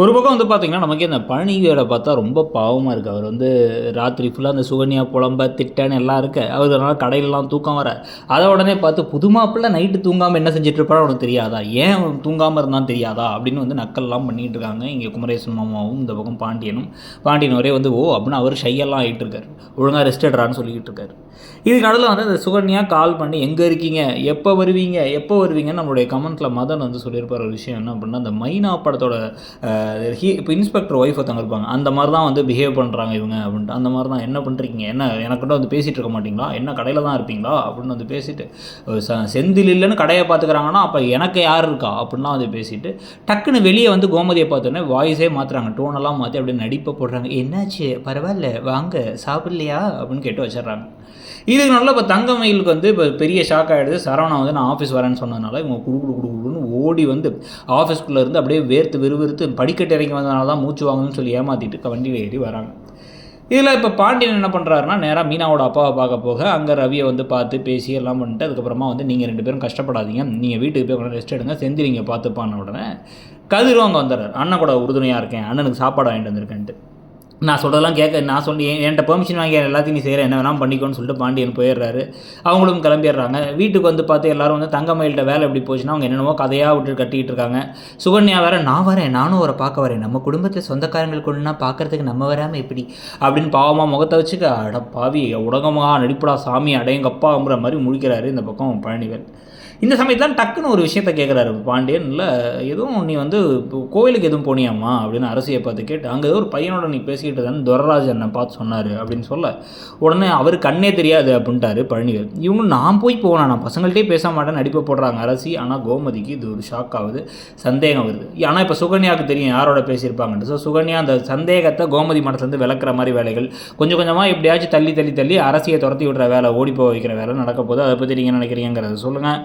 ஒரு பக்கம் வந்து பார்த்தீங்கன்னா நமக்கு இந்த பழனி வேலை பார்த்தா ரொம்ப பாவமாக இருக்குது அவர் வந்து ராத்திரி ஃபுல்லாக அந்த சுகன்யா புலம்ப திட்டன்னு எல்லாம் இருக்க. அவர் அதனால் கடையிலலாம் தூக்கம் வர அதை உடனே பார்த்து புது மாப்பிள்ளை நைட்டு தூங்காமல் என்ன செஞ்சுட்டு இருப்பாரோ அவனுக்கு தெரியாதா? ஏன் அவன் தூங்காமல் இருந்தான் தெரியாதா? அப்படின்னு வந்து நக்கல்லாம் பண்ணிட்டு இருக்காங்க. இங்கே குமரேசன் மாமாவும் இந்த பக்கம் பாண்டியனும். பாண்டியன் ஒரே வந்து ஓ அப்படின்னு அவர் ஷையெல்லாம் ஆகிட்டு இருக்காரு. ஒழுங்காக ரெஸ்ட் எடுறான்னு சொல்லிக்கிட்டு இருக்காரு. இதுக்கு நடுவில் வந்து அந்த சுகன்யா கால் பண்ணி எங்கே இருக்கீங்க? எப்போ வருவீங்க? எப்போ வருவீங்கன்னு நம்மளுடைய கமெண்ட்டில் மதன் வந்து சொல்லியிருப்பார் ஒரு விஷயம் என்ன அப்படின்னா அந்த மைனா படத்தோட ஹீ இப்போ இன்ஸ்பெக்டர் ஒய்ஃப் ஒருத்தவங்க இருப்பாங்க. அந்த மாதிரி தான் வந்து பிஹேவ் பண்ணுறாங்க இவங்க அப்படின்ட்டு. அந்த மாதிரி தான் என்ன பண்ணுறீங்க என்ன எனக்கிட்ட வந்து பேசிகிட்டு இருக்க மாட்டிங்களா? என்ன கடையில் தான் இருப்பீங்களா? அப்படின்னு வந்து பேசிட்டு ச- செந்தில் இல்லைன்னு கடையை பார்த்துக்கிறாங்கன்னா அப்போ எனக்கு யார் இருக்கா? அப்படின்லாம் வந்து பேசிட்டு டக்குன்னு வெளியே வந்து கோமதியை பார்த்தோன்னே வாய்ஸே மாற்றுறாங்க டோனெல்லாம் மாற்றி அப்படியே நடிப்பை போடுறாங்க. என்னாச்சு? பரவாயில்ல வாங்க சாப்பிட்லையா? அப்படின்னு கேட்டு வச்சிடுறாங்க. இதுக்கு நல்லா இப்போ தங்கமயிலுக்கு வந்து இப்போ பெரிய ஷாக் ஆகிடுது சரவணா வந்து நான் ஆஃபீஸ் வரேன்னு சொன்னதுனால இவங்க குடு குடு குடு குடுன்னு ஓடி வந்து ஆஃபீஸ்க்குள்ளே இருந்து அப்படியே வேர்த்து விறுவிறுத்து படிக்கட்டு இறங்கி வந்தனால தான் மூச்சு வாங்கணும்னு சொல்லி ஏமாற்றிட்டு வண்டியில் ஏறி வராங்க. இதில் இப்போ பாண்டியன் என்ன பண்ணுறாருன்னா நேராக மீனாவோட அப்பாவை பார்க்க போக அங்கே ரவியை வந்து பார்த்து பேசி எல்லாம் பண்ணிட்டு அதுக்கப்புறமா வந்து நீங்கள் ரெண்டு பேரும் கஷ்டப்படாதீங்க. நீங்கள் வீட்டுக்கு போய் கொஞ்சம் ரெஸ்ட் எடுங்க செந்திலிங்க பார்த்துப்பான உடனே கதிரும் அங்கே வந்துடுறாரு. அண்ணன் கூட உறுதுணையாக இருக்கேன் அண்ணனுக்கு சாப்பாடு வாங்கிட்டு வந்திருக்கேன்ட்டு. நான் சொல்கிறதெல்லாம் கேட்க நான் சொல்லி என்கிட்ட பெர்மிஷன் வாங்கி எல்லாத்தையும் நீ செய்கிற என்ன வேணாம் பண்ணிக்கோன்னு சொல்லிட்டு பாண்டியன் போயிடுறாரு. அவங்களும் கிளம்பிடுறாங்க. வீட்டுக்கு வந்து பார்த்து எல்லாரும் வந்து தங்கமயில்கிட்ட வேலை எப்படி போச்சுன்னா அவங்க என்னென்னமோ கதையாக விட்டு கட்டிக்கிட்டு இருக்காங்க. சுகன்யா வேற நான் வரேன் நானும் அவரை பார்க்க வரேன். நம்ம குடும்பத்தில் சொந்தக்காரங்களுக்கு ஒன்றுனா பார்க்கறதுக்கு நம்ம வராமல் எப்படி? அப்படின்னு பாவமாக முகத்தை வச்சுக்க அட பாவி உடகமாக நடிப்படா சாமி அடையங்கப்பாங்கிற மாதிரி முழிக்கிறாரு இந்த பக்கம் பழனிவேல். இந்த சமயத்தில் டக்குன்னு ஒரு விஷயத்த கேட்குறாரு பாண்டியன். இல்லை எதுவும் நீ வந்து கோயிலுக்கு எதுவும் போனியாம்மா? அப்படின்னு அரசியை பார்த்து கேட்டு அங்கே ஏதோ ஒரு பையனோட நீ பேசிக்கிட்டு தானே துரராஜ் என்னை பார்த்து சொன்னார் அப்படின்னு சொல்ல உடனே அவர் கண்ணே தெரியாது அப்படின்ட்டாரு பழனிவேல். இவங்க நான் போய் போனா நான் பசங்கள்ட்டே பேச மாட்டேன் நடிப்பை போடுறாங்க அரசி. ஆனால் கோமதிக்கு இது ஒரு ஷாக் ஆகுது சந்தேகம் வருது. ஆனால் இப்போ சுகன்யாவுக்கு தெரியும் யாரோட பேசியிருப்பாங்கன்ட்டு. ஸோ சுகன்யா அந்த சந்தேகத்தை கோமதி மடத்துலேருந்து விளக்குற மாதிரி வேலைகள் கொஞ்சம் கொஞ்சமாக எப்படியாச்சும் தள்ளி தள்ளி தள்ளி அரசியை துரத்தி விடுற வேலை ஓடி போக வைக்கிற வேலை நடக்க போது அதை பற்றி நீங்கள் நினைக்கிறீங்கிறத சொல்லுங்கள்